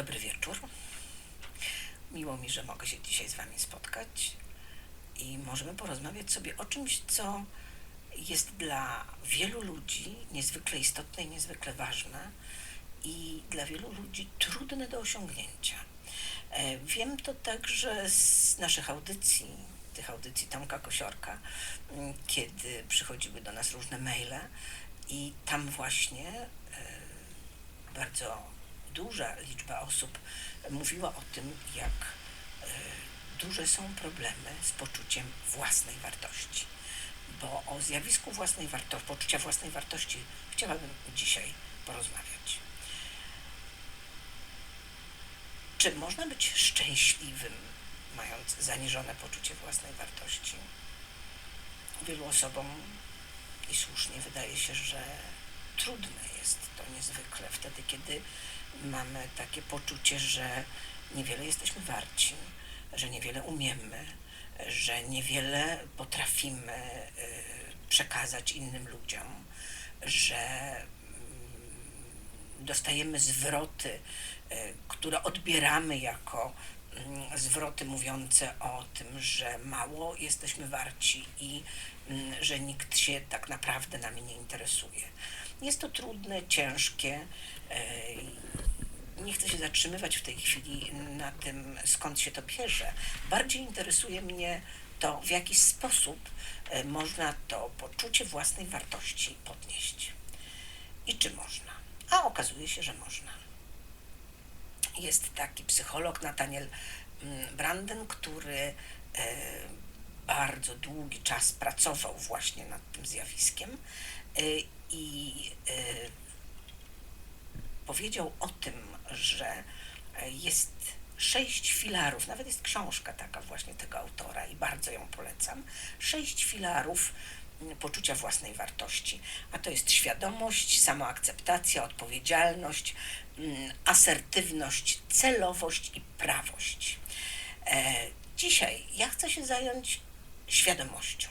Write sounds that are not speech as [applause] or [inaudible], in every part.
Dobry wieczór. Miło mi, że mogę się dzisiaj z Wami spotkać i możemy porozmawiać sobie o czymś, co jest dla wielu ludzi niezwykle istotne i niezwykle ważne i dla wielu ludzi trudne do osiągnięcia. E, Wiem to także z naszych audycji, tych audycji Tomka Kosiorka, kiedy przychodziły do nas różne maile i tam właśnie e, bardzo duża liczba osób mówiła o tym, jak e, duże są problemy z poczuciem własnej wartości. Bo o zjawisku własnej wartości, poczucia własnej wartości chciałabym dzisiaj porozmawiać. Czy można być szczęśliwym, mając zaniżone poczucie własnej wartości? Wielu osobom i słusznie wydaje się, że trudne jest to niezwykle wtedy, kiedy mamy takie poczucie, że niewiele jesteśmy warci, że niewiele umiemy, że niewiele potrafimy y, przekazać innym ludziom, że mm, dostajemy zwroty, y, które odbieramy jako mm, zwroty mówiące o tym, że mało jesteśmy warci i mm, że nikt się tak naprawdę nami nie interesuje. Jest to trudne, ciężkie. y, Nie chcę się zatrzymywać w tej chwili na tym, skąd się to bierze. Bardziej interesuje mnie to, w jaki sposób y, można to poczucie własnej wartości podnieść. I czy można? A okazuje się, że można. Jest taki psycholog Nathaniel mm, Branden, który e, bardzo długi czas pracował właśnie nad tym zjawiskiem e, i e, powiedział o tym, że jest sześć filarów, nawet jest książka taka właśnie tego autora i bardzo ją polecam. Sześć filarów mm, poczucia własnej wartości. A to jest świadomość, samoakceptacja, odpowiedzialność, mm, asertywność, celowość i prawość. E, dzisiaj ja chcę się zająć świadomością.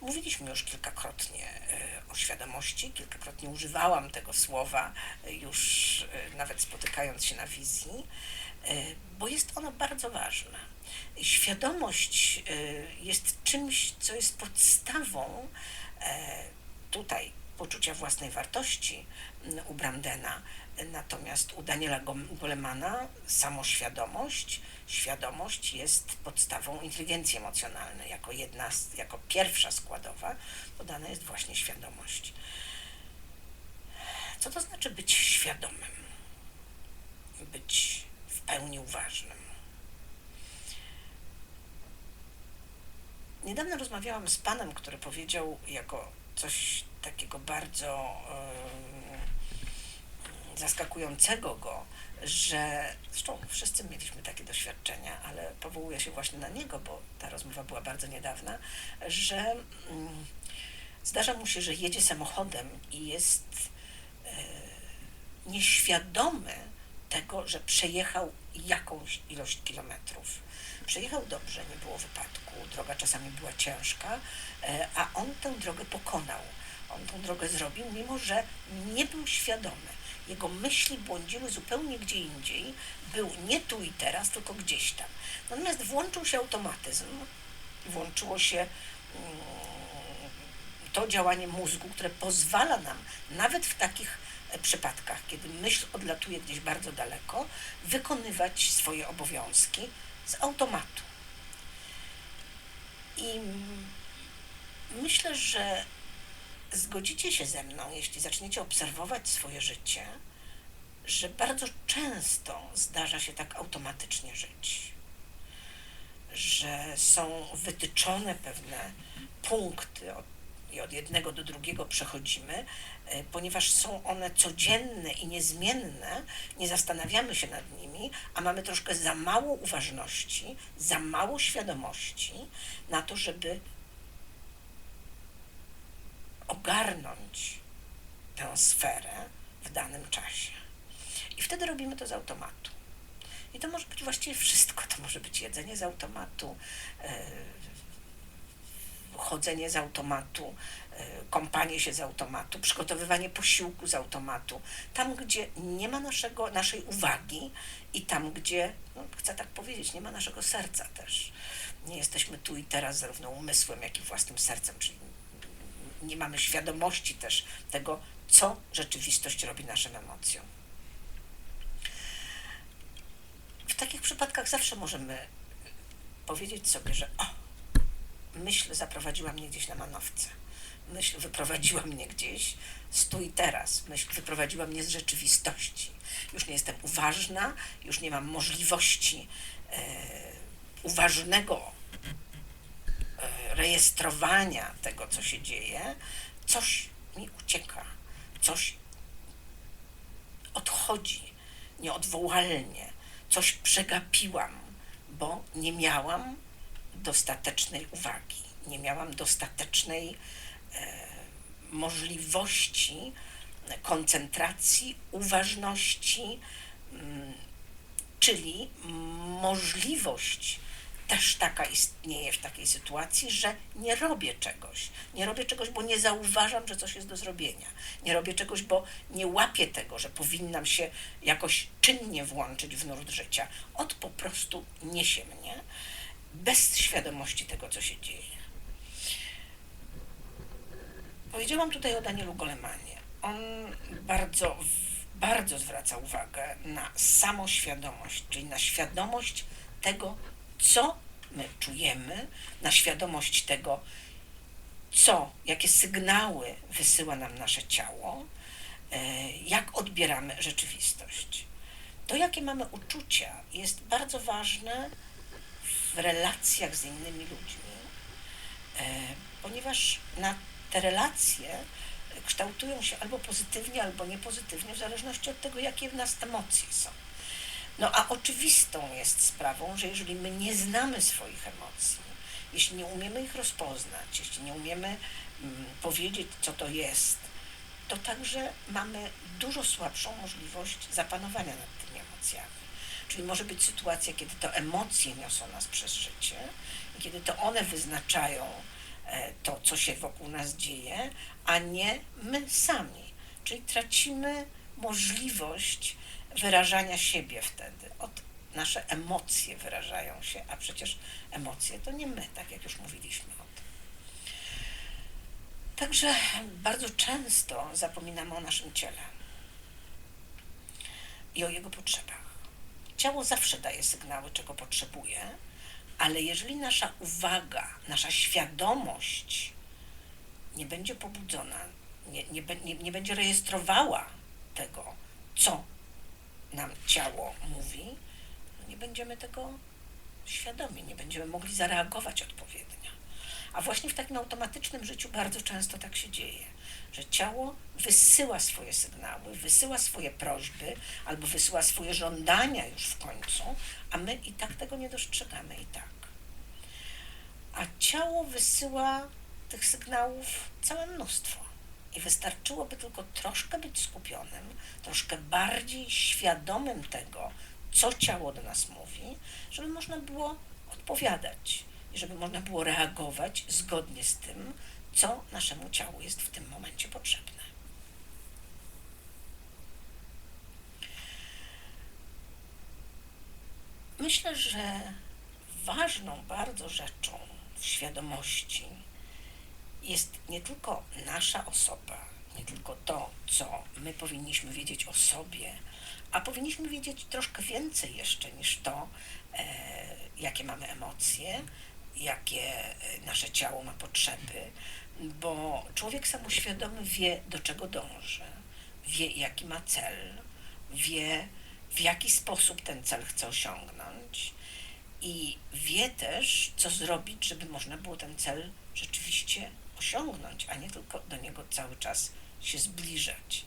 Mówiliśmy już kilkakrotnie e, o świadomości, kilkakrotnie używałam tego słowa, e, już e, nawet spotykając się na wizji, bo jest ono bardzo ważne. Świadomość jest czymś, co jest podstawą tutaj poczucia własnej wartości u Brandena, natomiast u Daniela Golemana samoświadomość, świadomość jest podstawą inteligencji emocjonalnej. Jako jedna, jako pierwsza składowa podana jest właśnie świadomość. Co to znaczy być świadomym? Być w pełni uważnym. Niedawno rozmawiałam z panem, który powiedział jako coś takiego bardzo em, zaskakującego go, że zresztą wszyscy mieliśmy takie doświadczenia, ale powołuję się właśnie na niego, bo ta rozmowa była bardzo niedawna, że mm, zdarza mu się, że jedzie samochodem i jest e, nieświadomy tego, że przejechał jakąś ilość kilometrów. Przejechał dobrze, nie było wypadku, droga czasami była ciężka, e, a on tę drogę pokonał. On tę drogę zrobił, mimo że nie był świadomy. Jego myśli błądziły zupełnie gdzie indziej, był nie tu i teraz, tylko gdzieś tam. Natomiast włączył się automatyzm, włączyło się mm, to działanie mózgu, które pozwala nam nawet w takich e, przypadkach, kiedy myśl odlatuje gdzieś bardzo daleko, wykonywać swoje obowiązki z automatu. I mm, myślę, że zgodzicie się ze mną, jeśli zaczniecie obserwować swoje życie, że bardzo często zdarza się tak automatycznie żyć. Że są wytyczone pewne punkty od, i od jednego do drugiego przechodzimy, e, ponieważ są one codzienne i niezmienne, nie zastanawiamy się nad nimi, a mamy troszkę za mało uważności, za mało świadomości na to, żeby ogarnąć tę sferę w danym czasie. I wtedy robimy to z automatu. I to może być właściwie wszystko. To może być jedzenie z automatu, e, chodzenie z automatu, e, kąpanie się z automatu, przygotowywanie posiłku z automatu, tam gdzie nie ma naszego, naszej uwagi i tam gdzie, no, chcę tak powiedzieć, nie ma naszego serca też. Nie jesteśmy tu i teraz zarówno umysłem, jak i własnym sercem, czyli nie mamy świadomości też tego, co rzeczywistość robi naszym emocjom. W takich przypadkach zawsze możemy powiedzieć sobie, że o, myśl zaprowadziła mnie gdzieś na manowce. Myśl wyprowadziła mnie gdzieś, stój teraz. Myśl wyprowadziła mnie z rzeczywistości. Już nie jestem uważna, już nie mam możliwości e, uważnego rejestrowania tego, co się dzieje. Coś mi ucieka, coś odchodzi nieodwołalnie, coś przegapiłam, bo nie miałam dostatecznej uwagi, nie miałam dostatecznej e, możliwości koncentracji, uważności, mm, czyli możliwość też taka istnieje w takiej sytuacji, że nie robię czegoś. Nie robię czegoś, bo nie zauważam, że coś jest do zrobienia. Nie robię czegoś, bo nie łapię tego, że powinnam się jakoś czynnie włączyć w nurt życia. Od po prostu niesie mnie bez świadomości tego, co się dzieje. Powiedziałam tutaj o Danielu Golemanie. On bardzo, bardzo zwraca uwagę na samoświadomość, czyli na świadomość tego, co my czujemy, na świadomość tego, co, jakie sygnały wysyła nam nasze ciało, e, jak odbieramy rzeczywistość. To, jakie mamy uczucia, jest bardzo ważne w relacjach z innymi ludźmi, e, ponieważ na te relacje kształtują się albo pozytywnie, albo niepozytywnie, w zależności od tego, jakie w nas emocje są. No a oczywistą jest sprawą, że jeżeli my nie znamy swoich emocji, jeśli nie umiemy ich rozpoznać, jeśli nie umiemy mm, powiedzieć, co to jest, to także mamy dużo słabszą możliwość zapanowania nad tymi emocjami. Czyli może być sytuacja, kiedy to emocje niosą nas przez życie i kiedy to one wyznaczają e, to, co się wokół nas dzieje, a nie my sami. Czyli tracimy możliwość wyrażania siebie wtedy. Od nasze emocje wyrażają się, a przecież emocje to nie my, tak jak już mówiliśmy o tym. Także bardzo często zapominamy o naszym ciele i o jego potrzebach. Ciało zawsze daje sygnały, czego potrzebuje, ale jeżeli nasza uwaga, nasza świadomość nie będzie pobudzona, nie, nie, nie, nie będzie rejestrowała tego, co nam ciało mówi, no nie będziemy tego świadomi, nie będziemy mogli zareagować odpowiednio. A właśnie w takim automatycznym życiu bardzo często tak się dzieje, że ciało wysyła swoje sygnały, wysyła swoje prośby albo wysyła swoje żądania już w końcu, a my i tak tego nie dostrzegamy i tak. A ciało wysyła tych sygnałów całe mnóstwo. I wystarczyłoby tylko troszkę być skupionym, troszkę bardziej świadomym tego, co ciało do nas mówi, żeby można było odpowiadać i żeby można było reagować zgodnie z tym, co naszemu ciału jest w tym momencie potrzebne. Myślę, że ważną bardzo rzeczą w świadomości jest nie tylko nasza osoba, nie tylko to, co my powinniśmy wiedzieć o sobie, a powinniśmy wiedzieć troszkę więcej jeszcze niż to, e, jakie mamy emocje, jakie e, nasze ciało ma potrzeby, bo człowiek samoświadomy wie, do czego dąży, wie, jaki ma cel, wie, w jaki sposób ten cel chce osiągnąć i wie też, co zrobić, żeby można było ten cel rzeczywiście osiągnąć, a nie tylko do niego cały czas się zbliżać.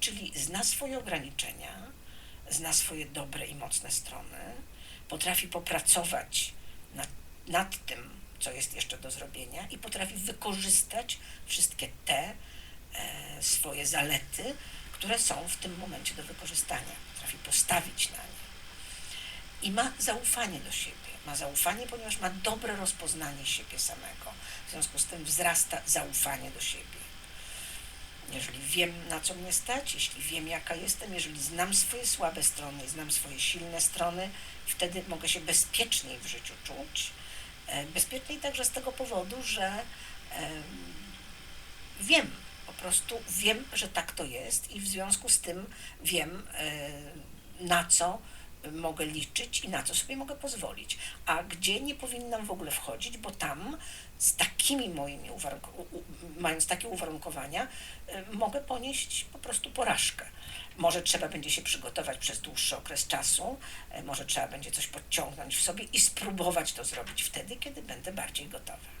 Czyli zna swoje ograniczenia, zna swoje dobre i mocne strony, potrafi popracować nad, nad tym, co jest jeszcze do zrobienia i potrafi wykorzystać wszystkie te e, swoje zalety, które są w tym momencie do wykorzystania. Potrafi postawić na nie. I ma zaufanie do siebie Ma zaufanie, ponieważ ma dobre rozpoznanie siebie samego. W związku z tym wzrasta zaufanie do siebie. Jeżeli wiem, na co mnie stać, jeśli wiem, jaka jestem, jeżeli znam swoje słabe strony, znam swoje silne strony, wtedy mogę się bezpieczniej w życiu czuć. E, bezpieczniej także z tego powodu, że wiem, po prostu wiem, że tak to jest i w związku z tym wiem, e, na co mogę liczyć i na co sobie mogę pozwolić, a gdzie nie powinnam w ogóle wchodzić, bo tam z takimi moimi mając takie uwarunkowania, y, mogę ponieść po prostu porażkę. Może trzeba będzie się przygotować przez dłuższy okres czasu, y, może trzeba będzie coś podciągnąć w sobie i spróbować to zrobić wtedy, kiedy będę bardziej gotowa.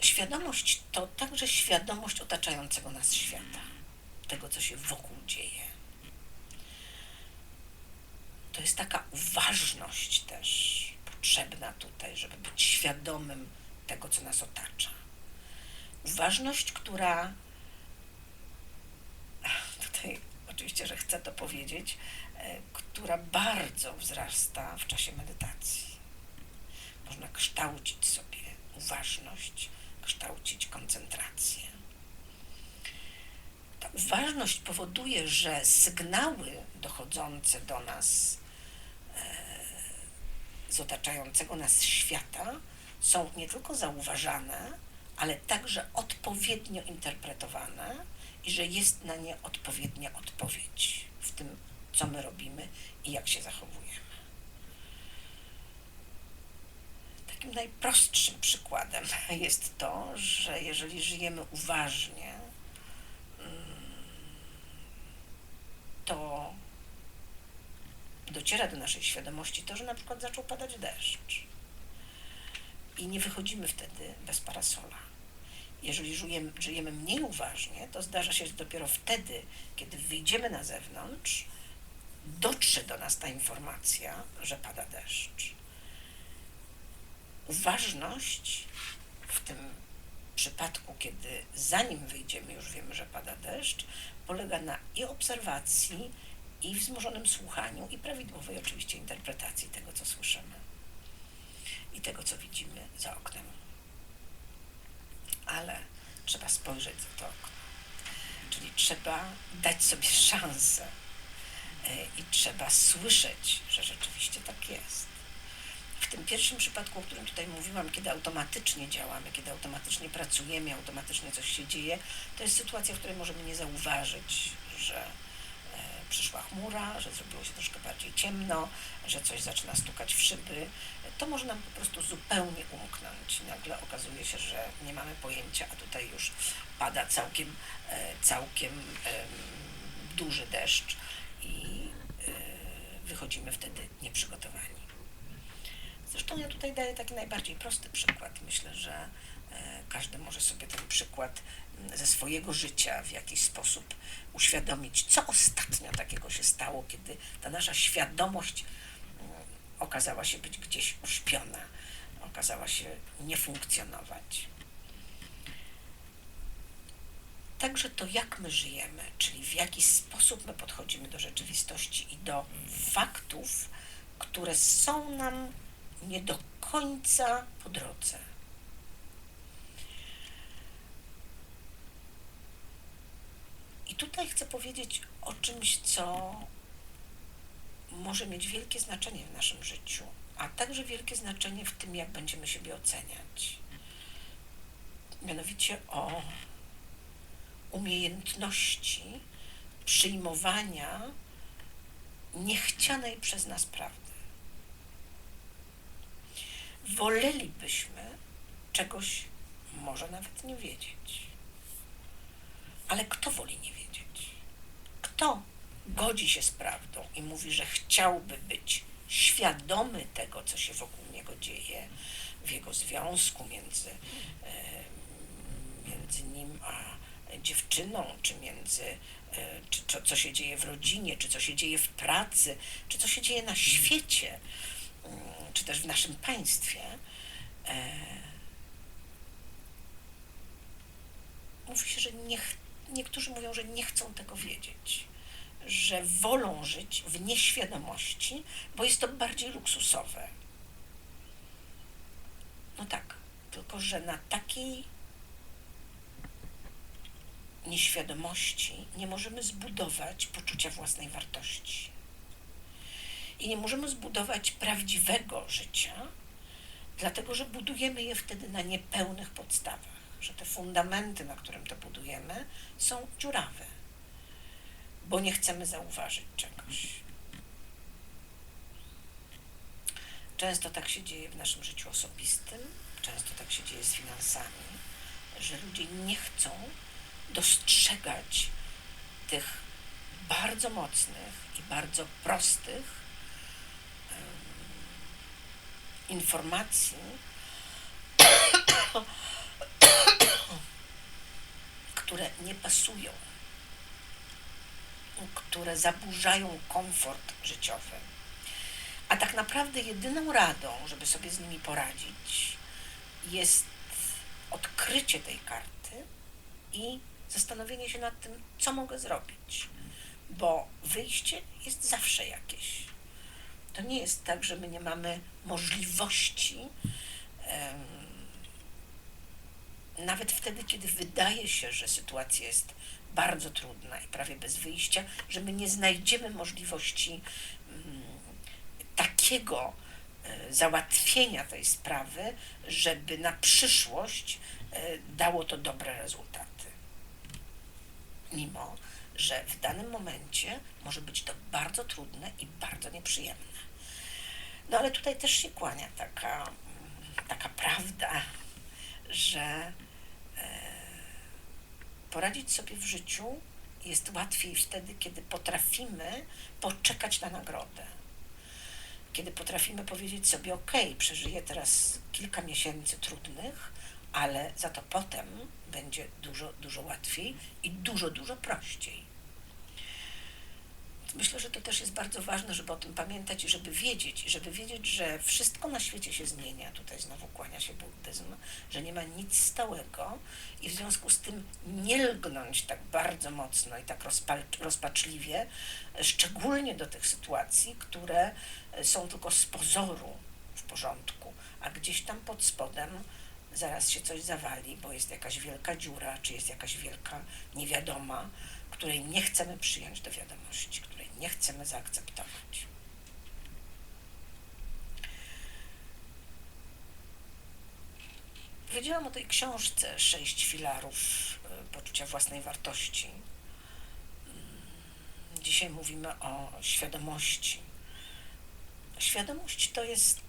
Świadomość to także świadomość otaczającego nas świata tego, co się wokół dzieje. To jest taka uważność też potrzebna tutaj, żeby być świadomym tego, co nas otacza. Uważność, która [laughs] tutaj oczywiście, że chcę to powiedzieć, e, która bardzo wzrasta w czasie medytacji. Można kształcić sobie uważność, kształcić koncentrację ta uważność powoduje, że sygnały dochodzące do nas e, z otaczającego nas świata są nie tylko zauważane, ale także odpowiednio interpretowane i że jest na nie odpowiednia odpowiedź w tym, co my robimy i jak się zachowujemy. Takim najprostszym przykładem [laughs] jest to, że jeżeli żyjemy uważnie, to dociera do naszej świadomości to, że na przykład zaczął padać deszcz. I nie wychodzimy wtedy bez parasola. Jeżeli żyjemy, żyjemy mniej uważnie, to zdarza się dopiero wtedy, kiedy wyjdziemy na zewnątrz, dotrze do nas ta informacja, że pada deszcz. Uważność w tym przypadku, kiedy zanim wyjdziemy, już wiemy, że pada deszcz, polega na i obserwacji, i wzmożonym słuchaniu, i prawidłowej oczywiście interpretacji tego, co słyszymy i tego, co widzimy za oknem. Ale trzeba spojrzeć za to okno. Czyli trzeba dać sobie szansę e, i trzeba słyszeć, że rzeczywiście tak jest w tym pierwszym przypadku, o którym tutaj mówiłam, kiedy automatycznie działamy, kiedy automatycznie pracujemy, automatycznie coś się dzieje, to jest sytuacja, w której możemy nie zauważyć, że e, przyszła chmura, że zrobiło się troszkę bardziej ciemno, że coś zaczyna stukać w szyby. To może nam po prostu zupełnie umknąć. Nagle okazuje się, że nie mamy pojęcia, a tutaj już pada całkiem, e, całkiem duży deszcz i e, wychodzimy wtedy nieprzygotowani. Zresztą ja tutaj daję taki najbardziej prosty przykład. Myślę, że e, każdy może sobie ten przykład ze swojego życia w jakiś sposób uświadomić, co ostatnio takiego się stało, kiedy ta nasza świadomość okazała się być gdzieś uśpiona, okazała się nie funkcjonować. Także to, jak my żyjemy, czyli w jaki sposób my podchodzimy do rzeczywistości i do faktów, które są nam nie do końca po drodze. I tutaj chcę powiedzieć o czymś, co może mieć wielkie znaczenie w naszym życiu, a także wielkie znaczenie w tym, jak będziemy siebie oceniać. Mianowicie o umiejętności przyjmowania niechcianej przez nas prawdy wolelibyśmy czegoś może nawet nie wiedzieć. Ale kto woli nie wiedzieć? Kto godzi się z prawdą i mówi, że chciałby być świadomy tego, co się wokół niego dzieje, w jego związku między, między nim a dziewczyną, czy między, e, czy, co się dzieje w rodzinie, czy co się dzieje w pracy, czy co się dzieje na świecie też w naszym państwie, e, mówi się, że nie, niektórzy mówią, że nie chcą tego wiedzieć, że wolą żyć w nieświadomości, bo jest to bardziej luksusowe. No tak, tylko że na takiej nieświadomości nie możemy zbudować poczucia własnej wartości. I nie możemy zbudować prawdziwego życia, dlatego że budujemy je wtedy na niepełnych podstawach, że te fundamenty, na którym to budujemy, są dziurawe, bo nie chcemy zauważyć czegoś. Często tak się dzieje w naszym życiu osobistym, często tak się dzieje z finansami, że ludzie nie chcą dostrzegać tych bardzo mocnych i bardzo prostych informacji, które nie pasują, które zaburzają komfort życiowy. A tak naprawdę jedyną radą, żeby sobie z nimi poradzić, jest odkrycie tej karty i zastanowienie się nad tym, co mogę zrobić, bo wyjście jest zawsze jakieś. To nie jest tak, że my nie mamy możliwości, nawet wtedy, kiedy wydaje się, że sytuacja jest bardzo trudna i prawie bez wyjścia, że my nie znajdziemy możliwości um, takiego e, załatwienia tej sprawy, żeby na przyszłość e, dało to dobre rezultaty mimo że w danym momencie może być to bardzo trudne i bardzo nieprzyjemne. No ale tutaj też się kłania taka, taka prawda, że e, poradzić sobie w życiu jest łatwiej wtedy, kiedy potrafimy poczekać na nagrodę. Kiedy potrafimy powiedzieć sobie, ok, przeżyję teraz kilka miesięcy trudnych, ale za to potem będzie dużo, dużo łatwiej i dużo, dużo prościej. Myślę, że to też jest bardzo ważne, żeby o tym pamiętać i żeby wiedzieć, żeby wiedzieć, że wszystko na świecie się zmienia. Tutaj znowu kłania się buddyzm, że nie ma nic stałego i w związku z tym nie lgnąć tak bardzo mocno i tak rozpaczliwie, szczególnie do tych sytuacji, które są tylko z pozoru w porządku, a gdzieś tam pod spodem zaraz się coś zawali, bo jest jakaś wielka dziura, czy jest jakaś wielka niewiadoma, której nie chcemy przyjąć do wiadomości, nie chcemy zaakceptować. Powiedziałam o tej książce Sześć filarów e, poczucia własnej wartości. Mm, dzisiaj mówimy o świadomości. Świadomość to jest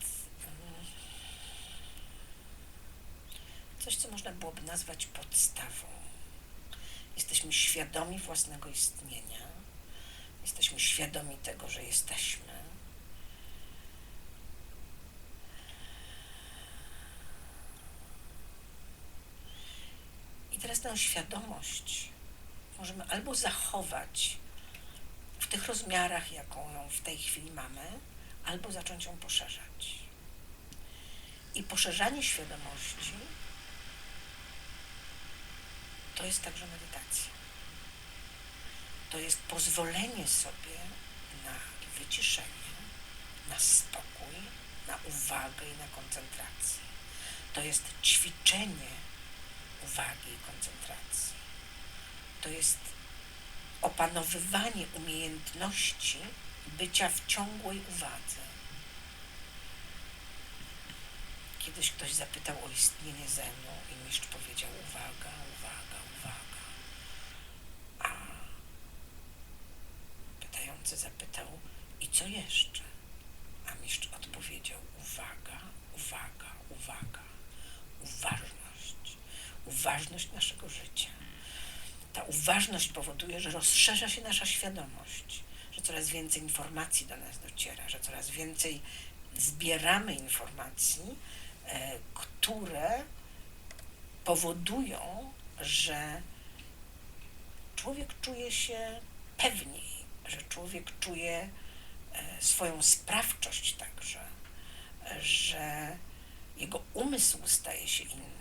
coś, co można byłoby nazwać podstawą. Jesteśmy świadomi własnego istnienia, jesteśmy świadomi tego, że jesteśmy. I teraz tę świadomość możemy albo zachować w tych rozmiarach, jaką ją w tej chwili mamy, albo zacząć ją poszerzać. I poszerzanie świadomości to jest także medytacja. To jest pozwolenie sobie na wyciszenie, na spokój, na uwagę i na koncentrację. To jest ćwiczenie uwagi i koncentracji. To jest opanowywanie umiejętności bycia w ciągłej uwadze. Kiedyś ktoś zapytał o istnienie Zenu i mistrz powiedział uwaga, uwaga. A zapytał i co jeszcze? A mistrz odpowiedział uwaga, uwaga, uwaga. Uważność. Uważność naszego życia. Ta uważność powoduje, że rozszerza się nasza świadomość, że coraz więcej informacji do nas dociera, że coraz więcej zbieramy informacji, E, które powodują, że człowiek czuje się pewniej, że człowiek czuje e, swoją sprawczość także, że jego umysł staje się inny.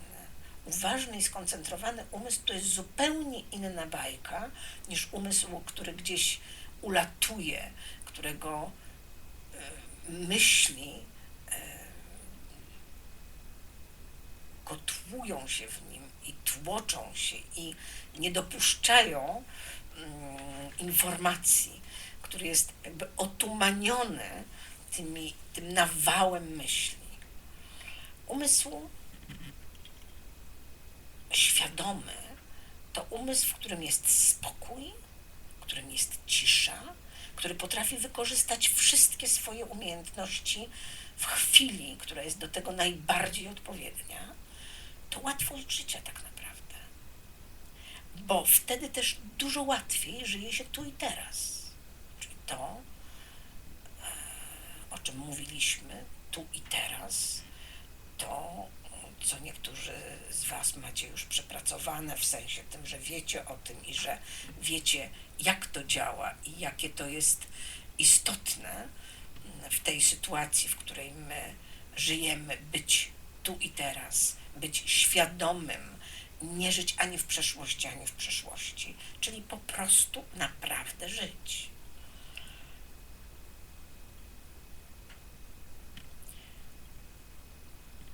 Uważny i skoncentrowany umysł to jest zupełnie inna bajka niż umysł, który gdzieś ulatuje, którego y, myśli y, kotłują się w nim i tłoczą się i nie dopuszczają mm, informacji, który jest jakby otumaniony tymi, tym nawałem myśli. Umysł świadomy to umysł, w którym jest spokój, w którym jest cisza, który potrafi wykorzystać wszystkie swoje umiejętności w chwili, która jest do tego najbardziej odpowiednia, to łatwość życia tak naprawdę. Bo wtedy też dużo łatwiej żyje się tu i teraz. To, e, o czym mówiliśmy, tu i teraz, to co niektórzy z Was macie już przepracowane, w sensie tym, że wiecie o tym i że wiecie, jak to działa i jakie to jest istotne w tej sytuacji, w której my żyjemy, być tu i teraz, być świadomym, nie żyć ani w przeszłości, ani w przyszłości, czyli po prostu naprawdę żyć.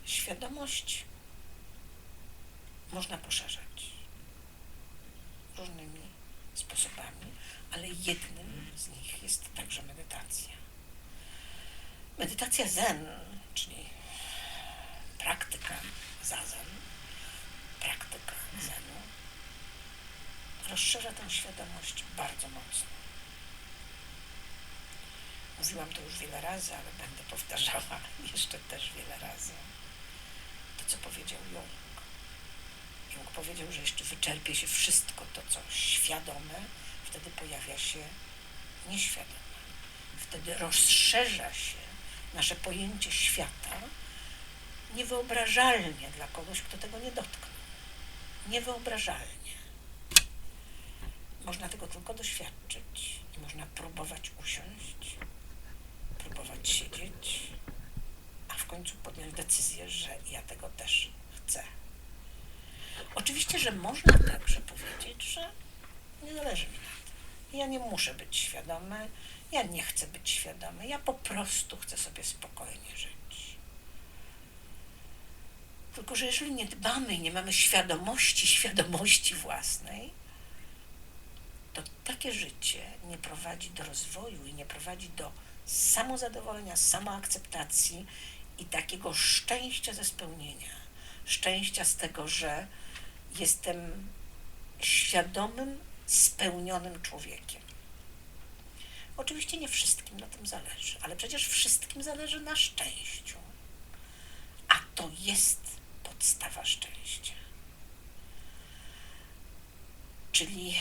Świadomość można poszerzać różnymi sposobami, ale jednym z nich jest także medytacja. Medytacja zen, czyli praktyka zazen, praktyka zenu, rozszerza tę świadomość bardzo mocno. Mówiłam to już wiele razy, ale będę powtarzała [laughs] jeszcze też wiele razy co powiedział Jung. Jung powiedział, że jeszcze wyczerpie się wszystko to, co świadome, wtedy pojawia się nieświadome. Wtedy rozszerza się nasze pojęcie świata niewyobrażalnie dla kogoś, kto tego nie dotknął. Niewyobrażalnie. Można tego tylko doświadczyć i można próbować usiąść, próbować siedzieć, w końcu podjąć decyzję, że ja tego też chcę. Oczywiście, że można także powiedzieć, że nie zależy mi na tym. Ja nie muszę być świadomy, ja nie chcę być świadomy, ja po prostu chcę sobie spokojnie żyć. Tylko, że jeżeli nie dbamy i nie mamy świadomości, świadomości własnej, to takie życie nie prowadzi do rozwoju i nie prowadzi do samozadowolenia, samoakceptacji i takiego szczęścia ze spełnienia, szczęścia z tego, że jestem świadomym, spełnionym człowiekiem. Oczywiście nie wszystkim na tym zależy, ale przecież wszystkim zależy na szczęściu. A to jest podstawa szczęścia. Czyli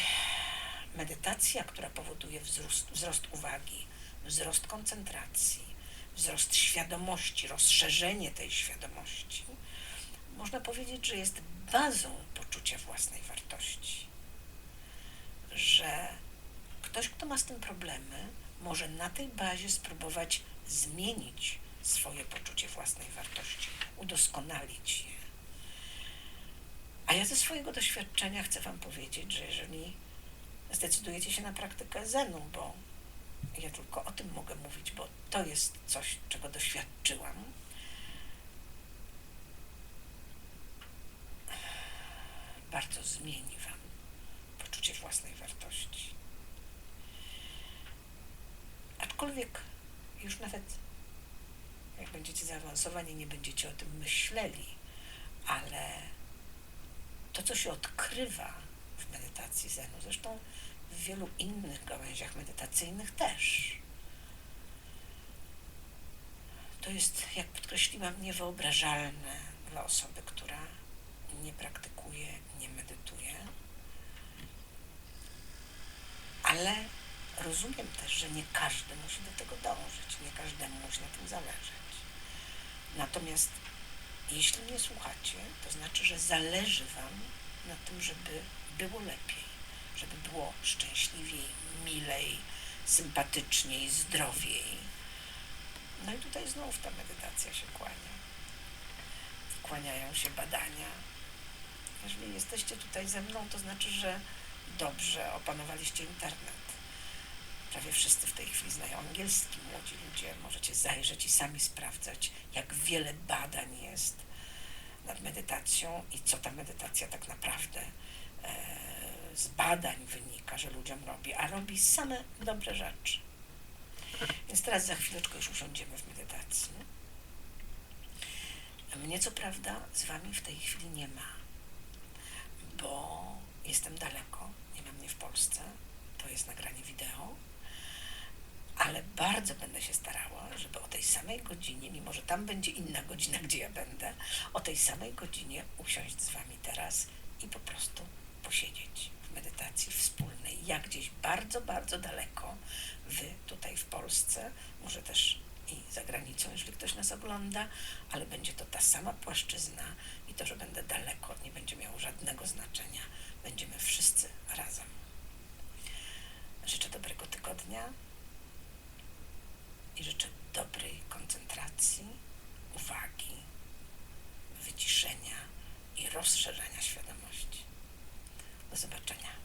medytacja, która powoduje wzrost, wzrost uwagi, wzrost koncentracji, wzrost świadomości, rozszerzenie tej świadomości, można powiedzieć, że jest bazą poczucia własnej wartości. Że ktoś, kto ma z tym problemy, może na tej bazie spróbować zmienić swoje poczucie własnej wartości, udoskonalić je. A ja ze swojego doświadczenia chcę Wam powiedzieć, że jeżeli zdecydujecie się na praktykę Zenu, bo ja tylko o tym mogę mówić, bo to jest coś, czego doświadczyłam. Bardzo zmieni Wam poczucie własnej wartości. Aczkolwiek już nawet jak będziecie zaawansowani, nie będziecie o tym myśleli, ale to, co się odkrywa w medytacji Zenu, zresztą w wielu innych gałęziach medytacyjnych też. To jest, jak podkreśliłam, niewyobrażalne dla osoby, która nie praktykuje, nie medytuje. Ale rozumiem też, że nie każdy musi do tego dążyć, nie każdemu musi na tym zależeć. Natomiast jeśli mnie słuchacie, to znaczy, że zależy Wam na tym, żeby było lepiej żeby było szczęśliwiej, milej, sympatyczniej, zdrowiej. No i tutaj znów ta medytacja się kłania. I kłaniają się badania. Jeżeli jesteście tutaj ze mną, to znaczy, że dobrze opanowaliście internet. prawie wszyscy w tej chwili znają angielski, młodzi ludzie. Możecie zajrzeć i sami sprawdzać, jak wiele badań jest nad medytacją i co ta medytacja tak naprawdę e, z badań wynika, że ludziom robi, a robi same dobre rzeczy. Więc teraz za chwileczkę już usiądziemy w medytacji. Mnie co prawda z wami w tej chwili nie ma, bo jestem daleko, nie ma mnie w Polsce, to jest nagranie wideo, ale bardzo będę się starała, żeby o tej samej godzinie, mimo że tam będzie inna godzina, gdzie ja będę, o tej samej godzinie usiąść z wami teraz i po prostu posiedzieć medytacji wspólnej. Ja gdzieś bardzo, bardzo daleko, wy tutaj w Polsce, może też i za granicą, jeżeli ktoś nas ogląda, ale będzie to ta sama płaszczyzna i to, że będę daleko, nie będzie miało żadnego znaczenia. Będziemy wszyscy razem. Życzę dobrego tygodnia i życzę dobrej koncentracji, uwagi, wyciszenia i rozszerzenia świadomości. Do zobaczenia.